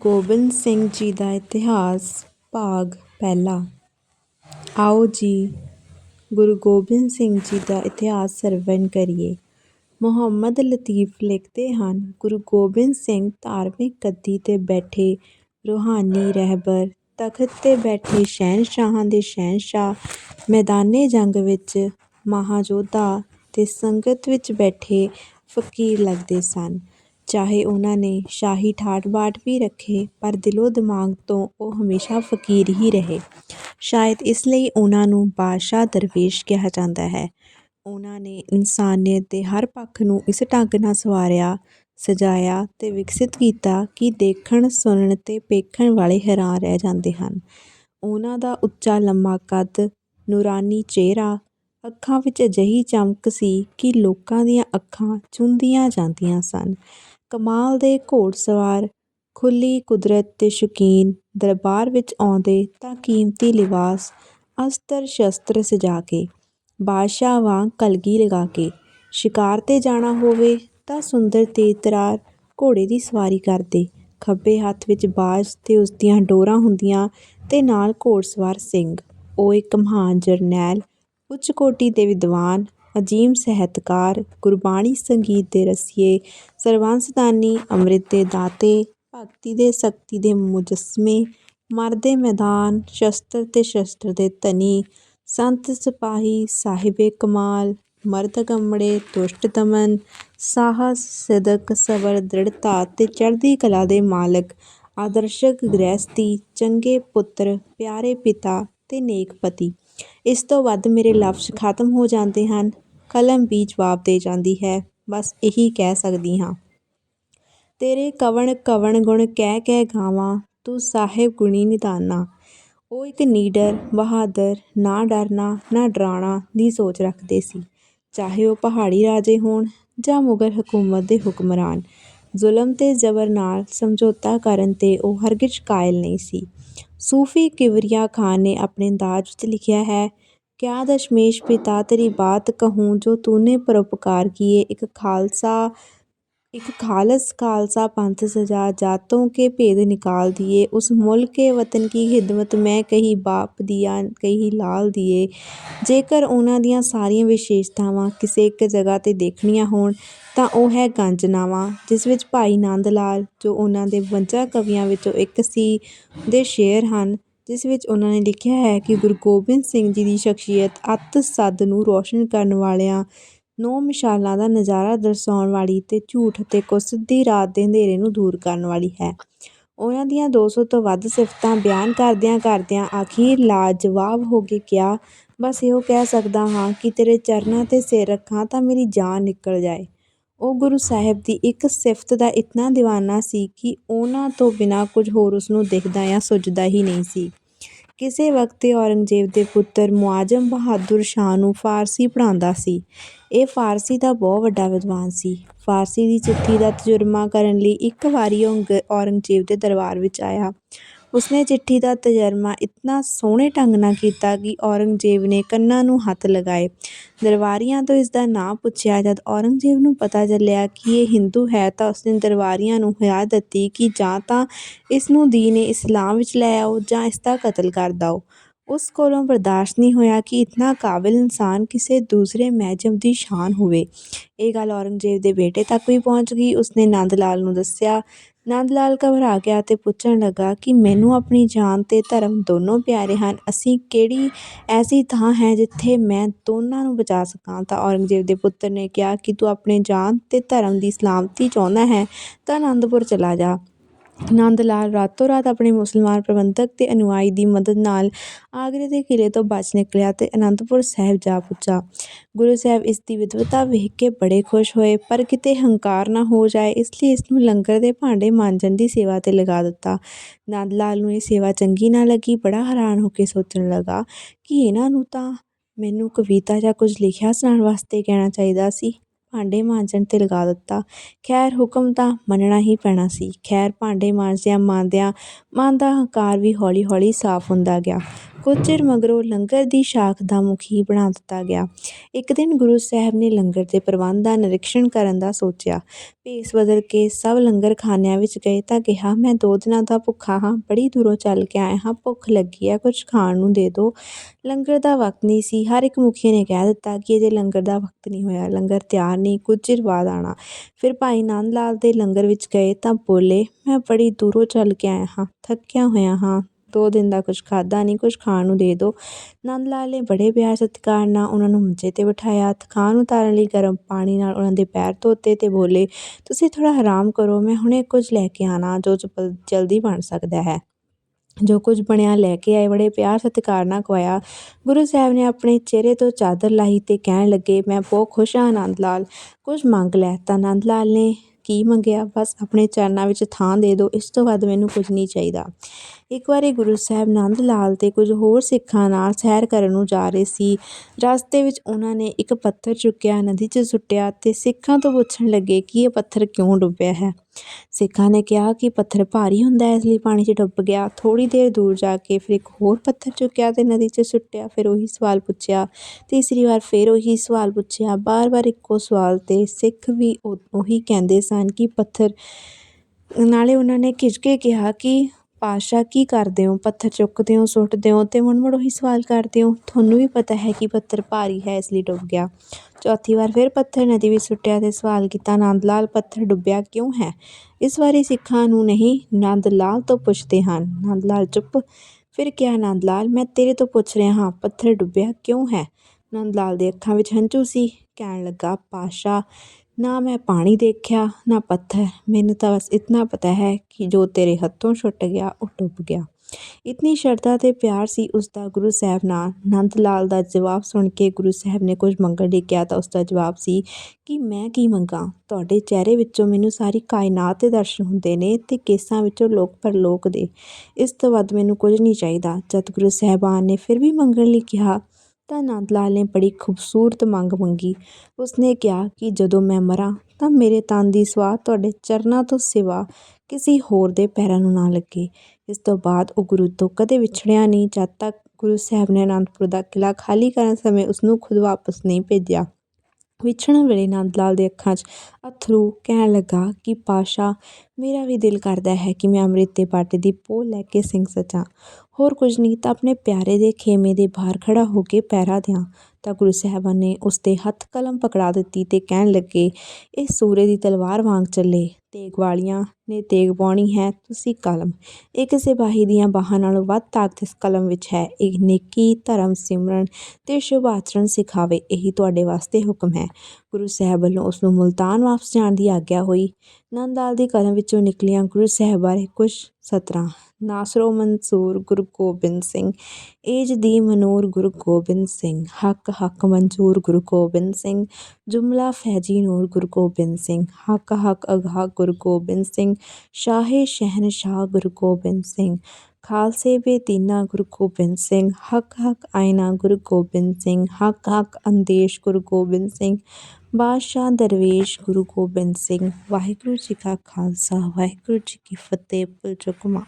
ਗੋਬਿੰਦ ਸਿੰਘ ਜੀ ਦਾ ਇਤਿਹਾਸ, ਭਾਗ ਪਹਿਲਾ। ਆਓ ਜੀ, ਗੁਰੂ ਗੋਬਿੰਦ ਸਿੰਘ ਜੀ ਦਾ ਇਤਿਹਾਸ ਸਰਵਣ ਕਰੀਏ। ਮੁਹੰਮਦ ਲਤੀਫ ਲਿਖਦੇ ਹਨ, ਗੁਰੂ ਗੋਬਿੰਦ ਸਿੰਘ ਧਾਰਮਿਕ ਗੱਦੀ 'ਤੇ ਬੈਠੇ ਰੂਹਾਨੀ ਰਹਿਬਰ, ਤਖ਼ਤ 'ਤੇ ਬੈਠੇ ਸ਼ਹਿਨਸ਼ਾਹਾਂ ਦੇ ਸ਼ਹਿਨਸ਼ਾਹ, ਮੈਦਾਨੇ ਜੰਗ ਵਿੱਚ ਮਹਾਯੋਧਾ ਤੇ ਸੰਗਤ ਵਿੱਚ ਬੈਠੇ ਫ਼ਕੀਰ ਲੱਗਦੇ ਸਨ। ਚਾਹੇ ਉਹਨਾਂ ਨੇ ਸ਼ਾਹੀ ਠਾਠ ਬਾਠ ਵੀ ਰੱਖੇ, ਪਰ ਦਿਲੋਂ ਦਿਮਾਗ ਤੋਂ ਉਹ ਹਮੇਸ਼ਾ ਫ਼ਕੀਰ ਹੀ ਰਹੇ। ਸ਼ਾਇਦ ਇਸ ਲਈ ਉਹਨਾਂ ਨੂੰ ਬਾਦਸ਼ਾਹ ਦਰਵੇਸ਼ ਕਿਹਾ ਜਾਂਦਾ ਹੈ। ਉਹਨਾਂ ਨੇ ਇਨਸਾਨੀਅਤ ਦੇ ਹਰ ਪੱਖ ਨੂੰ ਇਸ ਢੰਗ ਨਾਲ ਸਵਾਰਿਆ, ਸਜਾਇਆ ਤੇ ਵਿਕਸਿਤ ਕੀਤਾ ਕਿ ਦੇਖਣ, ਸੁਣਨ ਤੇ ਵੇਖਣ ਵਾਲੇ ਹੈਰਾਨ ਰਹਿ ਜਾਂਦੇ ਹਨ। ਉਹਨਾਂ ਦਾ ਉੱਚਾ ਲੰਮਾ ਕੱਦ, ਨੂਰਾਨੀ ਚਿਹਰਾ ਅੱਖਾਂ ਵਿੱਚ ਅਜਿਹੀ ਚਮਕ ਸੀ ਕਿ ਲੋਕਾਂ ਦੀਆਂ ਅੱਖਾਂ ਚੁੰਦੀਆਂ ਜਾਂਦੀਆਂ ਸਨ। ਕਮਾਲ ਦੇ ਘੋੜਸਵਾਰ, ਖੁੱਲ੍ਹੀ ਕੁਦਰਤ ਦੇ ਸ਼ੌਕੀਨ ਦਰਬਾਰ ਵਿੱਚ ਆਉਂਦੇ ਤਾਂ ਕੀਮਤੀ ਲਿਬਾਸ ਅਸਤਰ ਸ਼ਸਤਰ ਸਜਾ ਕੇ, ਬਾਦਸ਼ਾਹ ਵਾਂਗ ਕਲਗੀ ਲਗਾ ਕੇ, ਸ਼ਿਕਾਰ 'ਤੇ ਜਾਣਾ ਹੋਵੇ ਤਾਂ ਸੁੰਦਰ ਤੇਜ਼-ਤਰਾਰ ਘੋੜੇ ਦੀ ਸਵਾਰੀ ਕਰਦੇ, ਖੱਬੇ ਹੱਥ ਵਿੱਚ ਬਾਜ਼ ਤੇ ਉਸ ਦੀਆਂ ਡੋਰਾਂ ਹੁੰਦੀਆਂ ਤੇ ਨਾਲ ਘੋੜਸਵਾਰ ਸਿੰਘ। ਉਹ ਇੱਕ ਮਹਾਨ ਜਰਨੈਲ, ਉੱਚ ਕੋਟੀ ਦੇ ਵਿਦਵਾਨ ਅਜੀਮ ਸਾਹਿਤਕਾਰ ਗੁਰਬਾਣੀ ਸੰਗੀਤ ਦੇ ਰਸੀਏ ਸਰਬੰਸਦਾਨੀ ਅੰਮ੍ਰਿਤ ਦੇ ਦਾਤੇ, ਭਗਤੀ ਦੇ ਸ਼ਕਤੀ ਦੇ ਮੁਜੱਸਮੇ ਮਰਦੇ ਮੈਦਾਨ, ਸ਼ਸਤਰ ਤੇ ਸ਼ਸਤਰ ਦੇ ਧਨੀ, ਸੰਤ ਸਿਪਾਹੀ ਸਾਹਿਬੇ ਕਮਾਲ, ਮਰਦ ਅਗੰਮੜੇ ਦੁਸ਼ਟ ਦਮਨ, ਸਾਹਸ ਸਿਦਕ ਸਬਰ ਦ੍ਰਿੜਤਾ ਤੇ ਚੜ੍ਹਦੀ ਕਲਾ ਦੇ ਮਾਲਕ, ਆਦਰਸ਼ਕ ਗ੍ਰਹਿਸਤੀ ਚੰਗੇ ਪੁੱਤਰ, ਪਿਆਰੇ ਪਿਤਾ ਤੇ ਨੇਕ ਪਤੀ। ਇਸ ਤੋਂ ਵੱਧ ਮੇਰੇ ਲਫ਼ਜ਼ ਖਤਮ ਹੋ ਜਾਂਦੇ ਹਨ। ਕਲਮ ਵੀ ਜਵਾਬ ਦੇ ਜਾਂਦੀ ਹੈ। ਬਸ ਇਹੀ ਕਹਿ ਸਕਦੀ ਹਾਂ। ਤੇਰੇ ਕਵਣ ਕਵਣ ਗੁਣ ਕਹਿ ਕਹਿ ਗਾਵਾਂ ਤੂੰ ਸਾਹਿਬ ਗੁਣੀ ਨਿਧਾਨਾ ਉਹ ਇੱਕ ਨੀਡਰ ਬਹਾਦਰ ਨਾ ਡਰਨਾ ਨਾ ਡਰਾਉਣਾ ਦੀ ਸੋਚ ਰੱਖਦੇ ਸੀ। ਚਾਹੇ ਉਹ ਪਹਾੜੀ ਰਾਜੇ ਹੋਣ ਜਾਂ ਮੁਗਲ ਹਕੂਮਤ ਦੇ ਹੁਕਮਰਾਨ। ਜ਼ੁਲਮ ਤੇ ਜ਼ਬਰ ਨਾਲ ਸਮਝੌਤਾ ਕਰਨ ਤੇ ਉਹ ਹਰਗਿਜ਼ ਕਾਇਲ ਨਹੀਂ ਸੀ। ਸੂਫੀ ਕਿਬਰਿਆ ਖਾਨ ਨੇ ਆਪਣੇ ਅੰਦਾਜ਼ ਵਿੱਚ ਲਿਖਿਆ ਹੈ, ਕਿਆ ਦਸ਼ਮੇਸ਼ ਪਿਤਾ ਤੇਰੀ ਬਾਤ ਕਹੂੰ ਜੋ ਤੂਨੇ ਪਰਉਪਕਾਰ ਕੀਏ ਇੱਕ ਖਾਲਸਾ ਇੱਕ ਖਾਲਸ ਖਾਲਸਾ ਪੰਥ ਸਜਾ ਜਾਤੋਂ ਕੇ ਭੇਦ ਨਿਕਾਲ ਦਿਏ, ਉਸ ਮੁਲਕ ਕੇ ਵਤਨ ਕੀ ਖਿਦਮਤ ਮੈਂ ਕਹੀ ਬਾਪ ਦੀਆਂ, ਕਹੀ ਲਾਲ ਦੀਏ। ਜੇਕਰ ਉਹਨਾਂ ਦੀਆਂ ਸਾਰੀਆਂ ਵਿਸ਼ੇਸ਼ਤਾਵਾਂ ਕਿਸੇ ਇੱਕ ਜਗ੍ਹਾ 'ਤੇ ਦੇਖਣੀਆਂ ਹੋਣ, ਤਾਂ ਉਹ ਹੈ ਗੰਜਨਾਵਾਂ, ਜਿਸ ਵਿੱਚ ਭਾਈ ਨੰਦ ਲਾਲ ਜੋ ਉਹਨਾਂ ਦੇ ਬਵੰਜਾ ਕਵੀਆਂ ਵਿੱਚੋਂ ਇੱਕ ਸੀ, ਦੇ ਸ਼ੇਅਰ ਹਨ, ਜਿਸ ਵਿੱਚ ਉਹਨਾਂ ਨੇ ਲਿਖਿਆ ਹੈ ਕਿ ਗੁਰੂ ਗੋਬਿੰਦ ਸਿੰਘ ਜੀ ਦੀ ਸ਼ਖਸੀਅਤ ਅੱਤ ਸੱਦ ਨੂੰ ਰੌਸ਼ਨ ਕਰਨ ਵਾਲਿਆਂ ਨੌ ਮਿਸਾਲਾਂ ਦਾ ਨਜ਼ਾਰਾ ਦਰਸਾਉਣ ਵਾਲੀ ਤੇ ਝੂਠ ਅਤੇ ਕੁਸਤ ਦੀ ਰਾਤ ਦੇ ਹਨੇਰੇ ਨੂੰ ਦੂਰ ਕਰਨ ਵਾਲੀ ਹੈ। ਉਹਨਾਂ ਦੀਆਂ ਦੋ ਸੌ ਤੋਂ ਵੱਧ ਸਿਫਤਾਂ ਬਿਆਨ ਕਰਦਿਆਂ ਕਰਦਿਆਂ ਆਖਿਰ ਲਾਜਵਾਬ ਹੋ ਕੇ ਕਿਹਾ, ਬਸ ਇਹੋ ਕਹਿ ਸਕਦਾ ਹਾਂ ਕਿ ਤੇਰੇ ਚਰਨਾਂ 'ਤੇ ਸਿਰ ਰੱਖਾਂ ਤਾਂ ਮੇਰੀ ਜਾਨ ਨਿਕਲ ਜਾਏ। ਉਹ ਗੁਰੂ ਸਾਹਿਬ ਦੀ ਇੱਕ ਸਿਫਤ ਦਾ ਇਤਨਾ ਦੀਵਾਨਾ ਸੀ ਕਿ ਉਹਨਾਂ ਤੋਂ ਬਿਨਾਂ ਕੁਝ ਹੋਰ ਉਸਨੂੰ ਦਿਖਦਾ ਜਾਂ ਸੁੱਝਦਾ ਹੀ ਨਹੀਂ ਸੀ। ਕਿਸੇ ਵਕਤ ਤੇ ਔਰੰਗਜ਼ੇਬ ਦੇ ਪੁੱਤਰ ਮੁਆਜ਼ਮ ਬਹਾਦੁਰ ਸ਼ਾਹ ਨੂੰ ਫਾਰਸੀ ਪੜ੍ਹਾਉਂਦਾ ਸੀ। ਇਹ ਫਾਰਸੀ ਦਾ ਬਹੁਤ ਵੱਡਾ ਵਿਦਵਾਨ ਸੀ। ਫਾਰਸੀ ਦੀ ਚਿੱਠੀ ਦਾ ਤਰਜਮਾ ਕਰਨ ਲਈ ਇੱਕ ਵਾਰੀ ਉਹ ਔਰੰਗਜ਼ੇਬ ਦੇ ਦਰਬਾਰ ਵਿੱਚ ਆਇਆ। ਉਸਨੇ ਚਿੱਠੀ ਦਾ ਤਰਜਮਾ ਇਤਨਾ ਸੋਹਣੇ ਢੰਗ ਨਾਲ ਕੀਤਾ ਕਿ ਔਰੰਗਜ਼ੇਬ ਨੇ ਕੰਨਾਂ ਨੂੰ ਹੱਥ ਲਗਾਏ। ਦਰਬਾਰੀਆਂ ਤੋਂ ਇਸ ਦਾ ਨਾਂ ਪੁੱਛਿਆ ਜਦ ਔਰੰਗਜ਼ੇਬ ਨੂੰ ਪਤਾ ਚੱਲਿਆ ਕਿ ਇਹ ਹਿੰਦੂ ਹੈ ਤਾਂ ਉਸਨੇ ਦਰਬਾਰੀਆਂ ਨੂੰ ਹਦਾਇਤ ਦਿੱਤੀ ਕਿ ਜਾਂ ਤਾਂ ਇਸ ਨੂੰ ਦੀਨ-ਏ ਇਸਲਾਮ ਵਿੱਚ ਲੈ ਆਓ ਜਾਂ ਇਸ ਦਾ ਕਤਲ ਕਰ ਦਿਓ। ਉਸ ਕੋਲੋਂ ਬਰਦਾਸ਼ਤ ਨਹੀਂ ਹੋਇਆ ਕਿ ਇਤਨਾ ਕਾਬਿਲ ਇਨਸਾਨ ਕਿਸੇ ਦੂਸਰੇ ਮਹਿਜਬ ਦੀ ਸ਼ਾਨ ਹੋਵੇ। ਇਹ ਗੱਲ ਔਰੰਗਜ਼ੇਬ ਦੇ ਬੇਟੇ ਤੱਕ ਵੀ ਪਹੁੰਚ ਗਈ। ਉਸਨੇ ਨੰਦ ਲਾਲ ਨੂੰ ਦੱਸਿਆ ਨੰਦ ਲਾਲ ਘਬਰਾ ਗਿਆ ਅਤੇ ਪੁੱਛਣ ਲੱਗਾ ਕਿ ਮੈਨੂੰ ਆਪਣੀ ਜਾਨ ਅਤੇ ਧਰਮ ਦੋਨੋਂ ਪਿਆਰੇ ਹਨ। ਅਸੀਂ ਕਿਹੜੀ ਐਸੀ ਥਾਂ ਹੈ ਜਿੱਥੇ ਮੈਂ ਦੋਨਾਂ ਨੂੰ ਬਚਾ ਸਕਾਂ? ਤਾਂ ਔਰੰਗਜ਼ੇਬ ਦੇ ਪੁੱਤਰ ਨੇ ਕਿਹਾ ਕਿ ਤੂੰ ਆਪਣੇ ਜਾਨ ਅਤੇ ਧਰਮ ਦੀ ਸਲਾਮਤੀ ਚਾਹੁੰਦਾ ਹੈ ਤਾਂ ਅਨੰਦਪੁਰ ਚਲਾ ਜਾ। ਨੰਦ ਲਾਲ ਰਾਤੋਂ ਰਾਤ ਆਪਣੇ ਮੁਸਲਮਾਨ ਪ੍ਰਬੰਧਕ ਅਤੇ ਅਨੁਆਈ ਦੀ ਮਦਦ ਨਾਲ ਆਗਰੇ ਦੇ ਕਿਲ੍ਹੇ ਤੋਂ ਬਚ ਨਿਕਲਿਆ ਅਤੇ ਅਨੰਦਪੁਰ ਸਾਹਿਬ ਜਾ ਪੁੱਜਾ। ਗੁਰੂ ਸਾਹਿਬ ਇਸ ਦੀ ਵਿਦਵਤਾ ਵੇਖ ਕੇ ਬੜੇ ਖੁਸ਼ ਹੋਏ, ਪਰ ਕਿਤੇ ਹੰਕਾਰ ਨਾ ਹੋ ਜਾਏ, ਇਸ ਲਈ ਇਸ ਨੂੰ ਲੰਗਰ ਦੇ ਭਾਂਡੇ ਮਾਂਜਣ ਦੀ ਸੇਵਾ ਤੇ ਲਗਾ ਦਿੱਤਾ। ਨੰਦ ਲਾਲ ਨੂੰ ਇਹ ਸੇਵਾ ਚੰਗੀ ਨਾ ਲੱਗੀ, ਬੜਾ ਹੈਰਾਨ ਹੋ ਕੇ ਸੋਚਣ ਲੱਗਾ ਕਿ ਇਹਨਾਂ ਨੂੰ ਤਾਂ ਮੈਨੂੰ ਕਵਿਤਾ ਜਾਂ ਕੁਝ ਲਿਖਿਆ ਸੁਣਾਉਣ ਵਾਸਤੇ ਕਹਿਣਾ ਚਾਹੀਦਾ ਸੀ। ਭਾਂਡੇ ਮਾਂਜਣ 'ਤੇ ਲਗਾ ਦਿੱਤਾ। ਖੈਰ, ਹੁਕਮ ਤਾਂ ਮੰਨਣਾ ਹੀ ਪੈਣਾ ਸੀ। ਖੈਰ, ਭਾਂਡੇ ਮਾਂਜਦਿਆਂ ਮਾਂਜਦਿਆਂ ਮਨ ਦਾ ਹੰਕਾਰ ਵੀ ਹੌਲੀ ਹੌਲੀ ਸਾਫ਼ ਹੁੰਦਾ ਗਿਆ। ਕੁਝ ਚਿਰ ਮਗਰੋਂ ਲੰਗਰ ਦੀ ਸਾਖ ਦਾ ਮੁਖੀ ਬਣਾ ਦਿੱਤਾ ਗਿਆ। ਇੱਕ ਦਿਨ ਗੁਰੂ ਸਾਹਿਬ ਨੇ ਲੰਗਰ ਦੇ ਪ੍ਰਬੰਧ ਦਾ ਨਿਰੀਖਣ ਕਰਨ ਦਾ ਸੋਚਿਆ। ਭੇਸ ਬਦਲ ਕੇ ਸਭ ਲੰਗਰਖਾਨਿਆਂ ਵਿੱਚ ਗਏ ਤਾਂ ਕਿਹਾ, ਮੈਂ ਦੋ ਦਿਨਾਂ ਦਾ ਭੁੱਖਾ ਹਾਂ, ਬੜੀ ਦੂਰੋਂ ਚੱਲ ਕੇ ਆਇਆ ਹਾਂ, ਭੁੱਖ ਲੱਗੀ ਹੈ ਕੁਝ ਖਾਣ ਨੂੰ ਦੇ ਦਿਓ ਲੰਗਰ ਦਾ ਵਕਤ ਨਹੀਂ ਸੀ। ਹਰ ਇੱਕ ਮੁਖੀ ਨੇ ਕਹਿ ਦਿੱਤਾ ਕਿ ਅਜੇ ਲੰਗਰ ਦਾ ਵਕਤ ਨਹੀਂ ਹੋਇਆ, ਲੰਗਰ ਤਿਆਰ ਨਹੀਂ, ਕੁਝ ਚਿਰ ਬਾਅਦ ਆਉਣਾ। ਫਿਰ ਭਾਈ ਨੰਦ ਲਾਲ ਦੇ ਲੰਗਰ ਵਿੱਚ ਗਏ ਤਾਂ ਬੋਲੇ, ਮੈਂ ਬੜੀ ਦੂਰੋਂ ਚੱਲ ਕੇ ਆਇਆ ਹਾਂ, ਥੱਕਿਆ ਹੋਇਆ ਹਾਂ ਦੋ ਦਿਨ ਦਾ ਕੁਝ ਖਾਧਾ ਨਹੀਂ ਕੁਝ ਖਾਣ ਨੂੰ ਦੇ ਦਿਓ ਨੰਦ ਲਾਲ ਨੇ ਬੜੇ ਪਿਆਰ ਸਤਿਕਾਰ ਨਾਲ ਉਹਨਾਂ ਨੂੰ ਮੰਜੇ 'ਤੇ ਬਿਠਾਇਆ। ਥਕਾਨ ਉਤਾਰਨ ਲਈ ਗਰਮ ਪਾਣੀ ਨਾਲ ਉਹਨਾਂ ਦੇ ਪੈਰ ਧੋਤੇ ਅਤੇ ਬੋਲੇ, ਤੁਸੀਂ ਥੋੜ੍ਹਾ ਆਰਾਮ ਕਰੋ, ਮੈਂ ਹੁਣੇ ਕੁਝ ਲੈ ਕੇ ਆਉਣਾ ਜੋ ਜਲ- ਜਲਦੀ ਬਣ ਸਕਦਾ ਹੈ। ਜੋ ਕੁਝ ਬਣਿਆ ਲੈ ਕੇ ਆਏ, ਬੜੇ ਪਿਆਰ ਸਤਿਕਾਰ ਨਾਲ ਖਵਾਇਆ। ਗੁਰੂ ਸਾਹਿਬ ਨੇ ਆਪਣੇ ਚਿਹਰੇ ਤੋਂ ਚਾਦਰ ਲਾਈ ਤੇ ਕਹਿਣ ਲੱਗੇ, ਮੈਂ ਬਹੁਤ ਖੁਸ਼ ਹਾਂ ਆਨੰਦ ਲਾਲ, ਕੁਝ ਮੰਗ ਲੈ। ਤਾਂ ਆਨੰਦ ਲਾਲ ਨੇ ਕੀ ਮੰਗਿਆ, ਬਸ ਆਪਣੇ ਚਰਨਾਂ ਵਿੱਚ ਥਾਂ ਦੇ ਦਿਓ, ਇਸ ਤੋਂ ਵੱਧ ਮੈਨੂੰ ਕੁਝ ਨਹੀਂ ਚਾਹੀਦਾ। ਇੱਕ ਵਾਰੀ ਗੁਰੂ ਸਾਹਿਬ ਨੰਦ ਲਾਲ ਤੇ ਕੁਝ ਹੋਰ ਸਿੱਖਾਂ ਨਾਲ ਸੈਰ ਕਰਨ ਨੂੰ ਜਾ ਰਹੇ ਸੀ। ਰਸਤੇ ਵਿੱਚ ਉਹਨਾਂ ਨੇ ਇੱਕ ਪੱਥਰ ਚੁੱਕਿਆ, ਨਦੀ 'ਚ ਸੁੱਟਿਆ ਤੇ ਸਿੱਖਾਂ ਤੋਂ ਪੁੱਛਣ ਲੱਗੇ ਕਿ ਇਹ ਪੱਥਰ ਕਿਉਂ ਡੁੱਬਿਆ ਹੈ। ਸਿੱਖਾਂ ਨੇ ਕਿਹਾ ਕਿ ਪੱਥਰ ਭਾਰੀ ਹੁੰਦਾ ਹੈ, ਇਸ ਲਈ ਪਾਣੀ 'ਚ ਡੁੱਬ ਗਿਆ। ਥੋੜੀ ਦੇਰ ਦੂਰ ਜਾ ਕੇ ਫਿਰ ਇੱਕ ਹੋਰ ਪੱਥਰ ਚੁੱਕਿਆ ਤੇ ਨਦੀ 'ਚ ਸੁੱਟਿਆ, ਫਿਰ ਉਹੀ ਸਵਾਲ ਪੁੱਛਿਆ। ਤੀਸਰੀ ਵਾਰ ਫਿਰ ਉਹੀ ਸਵਾਲ ਪੁੱਛਿਆ। ਬਾਰ-ਬਾਰ ਇੱਕੋ ਸਵਾਲ ਤੇ ਸਿੱਖ ਵੀ ਉਹ- ਉਹੀ ਕਹਿੰਦੇ ਸਨ ਕਿ ਪੱਥਰ, ਨਾਲੇ ਉਹਨਾਂ ਨੇ ਖਿੱਚ ਕੇ ਕਿਹਾ ਕਿ ਪਾਤਸ਼ਾਹ ਕੀ ਕਰਦੇ ਹੋ? ਪੱਥਰ ਚੁੱਕਦੇ ਹੋ, ਸੁੱਟਦੇ ਹੋ ਅਤੇ ਮੁੜ ਮੁੜ ਉਹੀ ਸਵਾਲ ਕਰਦੇ ਹੋ? ਤੁਹਾਨੂੰ ਵੀ ਪਤਾ ਹੈ ਕਿ ਪੱਥਰ ਭਾਰੀ ਹੈ, ਇਸ ਲਈ ਡੁੱਬ ਗਿਆ। ਚੌਥੀ ਵਾਰ ਫਿਰ ਪੱਥਰ ਨਦੀ ਵਿੱਚ ਸੁੱਟਿਆ ਅਤੇ ਸਵਾਲ ਕੀਤਾ ਨੰਦ ਲਾਲ ਪੱਥਰ ਡੁੱਬਿਆ ਕਿਉਂ ਹੈ? ਇਸ ਵਾਰੀ ਸਿੱਖਾਂ ਨੂੰ ਨਹੀਂ ਨੰਦ ਲਾਲ ਤੋਂ ਪੁੱਛਦੇ ਹਨ। ਨੰਦ ਲਾਲ ਚੁੱਪ। ਫਿਰ ਕਿਹਾ ਨੰਦ ਲਾਲ ਮੈਂ ਤੇਰੇ ਤੋਂ ਪੁੱਛ ਰਿਹਾ ਹਾਂ, ਪੱਥਰ ਡੁੱਬਿਆ ਕਿਉਂ ਹੈ? ਨੰਦ ਲਾਲ ਦੇ ਅੱਖਾਂ ਵਿੱਚ ਹੰਝੂ ਸੀ। ਕਹਿਣ ਲੱਗਾ, ਪਾਸ਼ਾ ਨਾ ਮੈਂ ਪਾਣੀ ਦੇਖਿਆ, ਨਾ ਪੱਥਰ। ਮੈਨੂੰ ਤਾਂ ਬਸ ਇਤਨਾ ਪਤਾ ਹੈ ਕਿ ਜੋ ਤੇਰੇ ਹੱਥੋਂ ਛੁੱਟ ਗਿਆ, ਉਹ ਡੁੱਬ ਗਿਆ। ਇਤਨੀ ਸ਼ਰਧਾ ਤੇ ਪਿਆਰ ਸੀ ਉਸ ਦਾ ਗੁਰੂ ਸਾਹਿਬ ਨਾਲ। ਨੰਦ ਲਾਲ ਦਾ ਜਵਾਬ ਸੁਣ ਕੇ ਗੁਰੂ ਸਾਹਿਬ ਨੇ ਕੁਝ ਮੰਗਣ ਲਈ ਕਿਹਾ ਤਾਂ ਉਸ ਦਾ ਜਵਾਬ ਸੀ ਕਿ ਮੈਂ ਕੀ ਮੰਗਾ? ਤੁਹਾਡੇ ਚਿਹਰੇ ਵਿੱਚੋਂ ਮੈਨੂੰ ਸਾਰੀ ਕਾਇਨਾਤ ਦੇ ਦਰਸ਼ਨ ਹੁੰਦੇ ਨੇ ਤੇ ਕੇਸਾਂ ਵਿੱਚੋਂ ਲੋਕ ਪਰਲੋਕ ਦੇ। ਇਸ ਤੋਂ ਵੱਧ ਮੈਨੂੰ ਕੁਝ ਨਹੀਂ ਚਾਹੀਦਾ। ਜਦ ਗੁਰੂ ਸਾਹਿਬਾਨ ਨੇ ਫਿਰ ਵੀ ਮੰਗਣ ਲਈ ਕਿਹਾ ਤਾਂ ਨੰਦ ਲਾਲ ਨੇ ਬੜੀ ਖੂਬਸੂਰਤ ਮੰਗ ਮੰਗੀ। ਉਸਨੇ ਕਿਹਾ ਕਿ ਜਦੋਂ ਮੈਂ ਮਰਾਂ ਤਾਂ ਮੇਰੇ ਤਨ ਦੀ ਸਵਾਹ ਤੁਹਾਡੇ ਚਰਨਾਂ ਤੋਂ ਸਿਵਾ ਕਿਸੇ ਹੋਰ ਦੇ ਪੈਰਾਂ ਨੂੰ ਨਾ ਲੱਗੇ। ਇਸ ਤੋਂ ਬਾਅਦ ਉਹ ਗੁਰੂ ਤੋਂ ਕਦੇ ਵਿਛੜਿਆ ਨਹੀਂ। ਜਦ ਤੱਕ ਗੁਰੂ ਸਾਹਿਬ ਨੇ ਅਨੰਦਪੁਰ ਦਾ ਕਿਲ੍ਹਾ ਖਾਲੀ ਕਰਨ ਸਮੇਂ ਉਸ ਨੂੰ ਖੁਦ ਵਾਪਸ ਨਹੀਂ ਭੇਜਿਆ, ਵਿਛੜਨ ਵੇਲੇ ਨੰਦ ਲਾਲ ਦੇ ਅੱਖਾਂ 'ਚ ਅਥਰੂ ਕਹਿਣ ਲੱਗਾ ਕਿ, ਪਾਸ਼ਾ, ਮੇਰਾ ਵੀ ਦਿਲ ਕਰਦਾ ਹੈ ਕਿ ਮੈਂ ਅੰਮ੍ਰਿਤ ਦੇ ਬਾਟੇ ਦੀ ਪੋਹ ਲੈ ਕੇ ਸਿੰਘ ਸਜਾਂ। ਹੋਰ ਕੁਝ ਨਹੀਂ, ਤਾਂ ਆਪਣੇ ਪਿਆਰੇ ਦੇ ਖੇਮੇ ਦੇ ਬਾਹਰ ਖੜਾ ਹੋ ਕੇ ਪਹਿਰਾ ਦਿਆਂ, ਤਾਂ ਗੁਰੂ ਸਾਹਿਬਾਨ ਨੇ ਉਸ ਦੇ ਹੱਥ ਕਲਮ ਪਕੜਾ ਦਿੱਤੀ ਅਤੇ ਕਹਿਣ ਲੱਗੇ, ਇਹ ਸੂਰੇ ਦੀ ਤਲਵਾਰ ਵਾਂਗ ਚੱਲੇ, ਤੇਗ ਵਾਲੀਆਂ ਨੇ ਤੇਗ ਪਾਉਣੀ ਹੈ ਤੁਸੀਂ ਕਲਮ। ਇੱਕ ਸਿਪਾਹੀ ਦੀਆਂ ਬਾਹਾਂ ਨਾਲੋਂ ਵੱਧ ਤਾਕਤ ਇਸ ਕਲਮ ਵਿੱਚ ਹੈ। ਇਹ ਨੇਕੀ, ਧਰਮ ਸਿਮਰਨ ਤੇ ਸ਼ੁਭ ਆਚਰਣ ਸਿਖਾਵੇ, ਇਹੀ ਤੁਹਾਡੇ ਵਾਸਤੇ ਹੁਕਮ ਹੈ। ਗੁਰੂ ਸਾਹਿਬ ਵੱਲੋਂ ਉਸ ਨੂੰ ਮੁਲਤਾਨ ਵਾਪਸ ਜਾਣ ਦੀ ਆਗਿਆ ਹੋਈ। ਨੰਦ ਲਾਲ ਦੀ ਕਲਮ ਵਿੱਚੋਂ ਨਿਕਲੀਆਂ ਗੁਰੂ ਸਾਹਿਬ ਬਾਰੇ ਕੁਝ ਸਤਰਾਂ। ਨਾਸਰੋ ਮਨਸੂਰ, ਗੁਰੂ ਗੋਬਿੰਦ ਸਿੰਘ। ਏਜ ਦੀ ਮਨੂਰ ਗੁਰੂ ਗੋਬਿੰਦ ਸਿੰਘ। ਹੱਕ ਹੱਕ ਮਨਜ਼ੂਰ ਗੁਰੂ ਗੋਬਿੰਦ ਸਿੰਘ। ਜੁਮਲਾ ਫੈਜੀ ਨੂਰ ਗੁਰੂ ਗੋਬਿੰਦ ਸਿੰਘ। ਹੱਕ ਹੱਕ ਅਗਾਹ ਗੁਰੂ ਗੋਬਿੰਦ ਸਿੰਘ। ਸ਼ਾਹੇ ਸ਼ਹਿਨਸ਼ਾਹ ਗੁਰੂ ਗੋਬਿੰਦ ਸਿੰਘ। ਖਾਲਸੇ ਬੇਦੀਨਾ ਗੁਰੂ ਗੋਬਿੰਦ ਸਿੰਘ ਹੱਕ ਹੱਕ ਆਇਨਾ ਗੁਰੂ ਗੋਬਿੰਦ ਸਿੰਘ ਹੱਕ ਹੱਕ ਅੰਦੇਸ਼ ਗੁਰੂ ਗੋਬਿੰਦ ਸਿੰਘ ਬਾਦਸ਼ਾਹ ਦਰਵੇਸ਼ ਗੁਰੂ ਗੋਬਿੰਦ ਸਿੰਘ ਵਾਹਿਗੁਰੂ ਜੀ ਕਾ ਖਾਲਸਾ ਵਾਹਿਗੁਰੂ ਜੀ ਕੀ ਫਤਿਹ ਪੁਲਚੁਕਮਾ